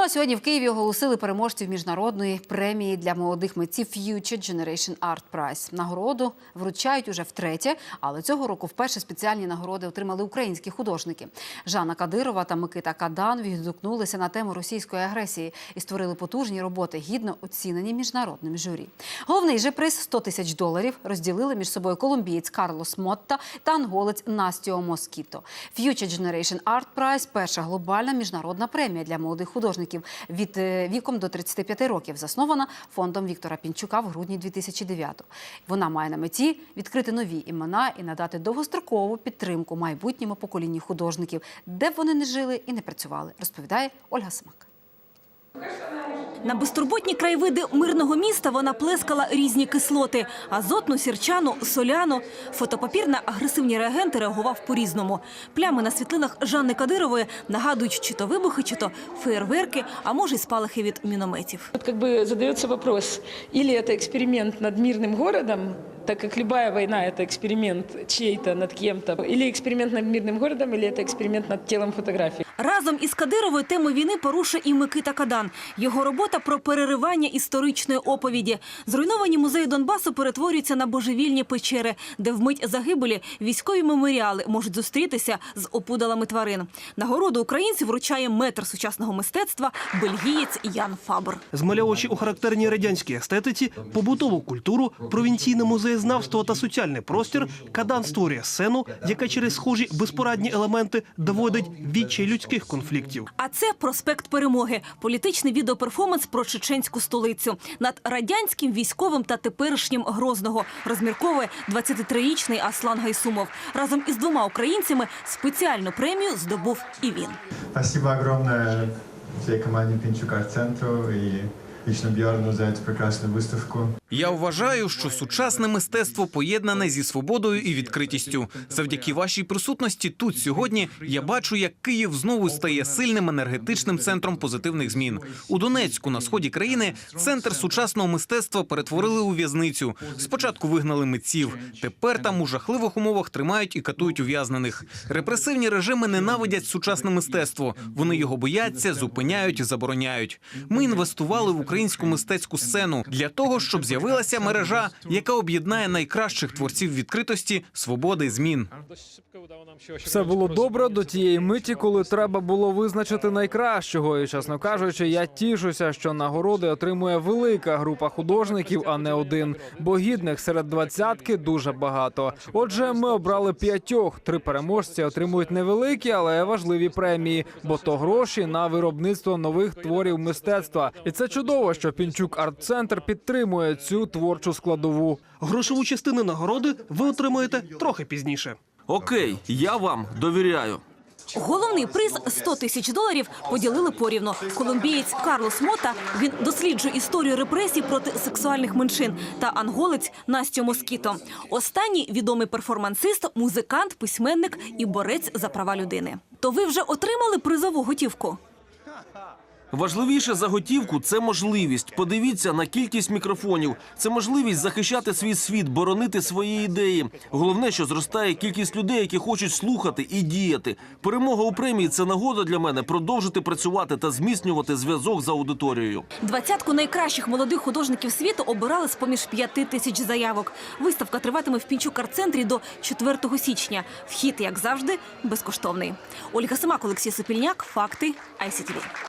Ну а сьогодні в Києві оголосили переможців міжнародної премії для молодих митців Future Generation Art Prize. Нагороду вручають уже втретє, але цього року вперше спеціальні нагороди отримали українські художники. Жанна Кадирова та Микита Кадан відгукнулися на тему російської агресії і створили потужні роботи, гідно оцінені міжнародним журі. Головний же приз 100 тисяч доларів розділили між собою колумбієць Карлос Мотта та анголець Настіо Москіто. Future Generation Art Prize – перша глобальна міжнародна премія для молодих художників від е, віком до 35 років, заснована фондом Віктора Пінчука в грудні 2009-го. Вона має на меті відкрити нові імена і надати довгострокову підтримку майбутньому поколінню художників, де б вони не жили і не працювали, розповідає Ольга Смак. На безтурботні краєвиди мирного міста вона плескала різні кислоти: азотну, сірчану, соляну. Фотопапір на агресивні реагенти реагував по-різному. Плями на світлинах Жанни Кадирової нагадують чи то вибухи, чи то феєрверки, а може й спалахи від мінометів. Вот как бы задается вопрос, или это эксперимент над мирным городом, так как любая война – это эксперимент чей-то над кем-то, или эксперимент над мирным городом, или это эксперимент над телом фотографии. Разом із Кадировою тему війни порушує і Микита Кадан. Його робота про переривання історичної оповіді. Зруйновані музеї Донбасу перетворюються на божевільні печери, де вмить загибелі військові меморіали можуть зустрітися з опудалами тварин. Нагороду українців вручає метр сучасного мистецтва бельгієць Ян Фабр. змальовуючи у характерній радянській естетиці, побутову культуру, провінційне музеєзнавство та соціальний простір, Кадан створює сцену, яка через схожі безпорадні елементи доводить відчай людських конфліктів. А це проспект Перемоги, політичний відеоперформанс про чеченську столицю над радянським військовим та теперішнім Грозного розмірковує 23-річний Аслан Гайсумов. Разом із двома українцями спеціальну премію здобув і він. Спасибо огромное всей і Пінчука-центру. и эту прекрасную выставку. Я вважаю, що сучасне мистецтво поєднане зі свободою і відкритістю. Завдяки вашій присутності тут сьогодні я бачу, як Київ знову стає сильним енергетичним центром позитивних змін. У Донецьку на сході країни центр сучасного мистецтва перетворили у в'язницю. Спочатку вигнали митців. Тепер там у жахливих умовах тримають і катують ув'язнених. Репресивні режими ненавидять сучасне мистецтво. Вони його бояться, зупиняють і забороняють. Ми інвестували в українську мистецьку сцену для того, щоб з'явилася мережа, яка об'єднає найкращих творців відкритості, свободи, і змін. Все було добре до тієї миті, коли треба було визначити найкращого. І чесно кажучи, я тішуся, що нагороди отримує велика група художників, а не один. Бо гідних серед двадцятки дуже багато. Отже, ми обрали п'ятьох. Три переможці отримують невеликі, але важливі премії, бо то гроші на виробництво нових творів мистецтва. І це чудово, що Пінчук арт-центр підтримує цю творчу складову. Грошову частину нагороди ви отримаєте трохи пізніше. Окей, я вам довіряю. Головний приз 100 тисяч доларів поділили порівну. Колумбієць Карлос Мота він досліджує історію репресій проти сексуальних меншин та анголець Настю Москіто. Останній відомий перформансист, музикант, письменник і борець за права людини. То ви вже отримали призову готівку? Важливіше за готівку це можливість. Подивіться на кількість мікрофонів. Це можливість захищати свій світ, боронити свої ідеї. Головне, що зростає кількість людей, які хочуть слухати і діяти. Перемога у премії це нагода для мене продовжити працювати та зміцнювати зв'язок з аудиторією. Двадцятку найкращих молодих художників світу обирали з поміж п'яти тисяч заявок. Виставка триватиме в Пінчук арт-центрі до 4 січня. Вхід, як завжди, безкоштовний. Ольга Семак, Олексій Сопільняк. Факти ICTV.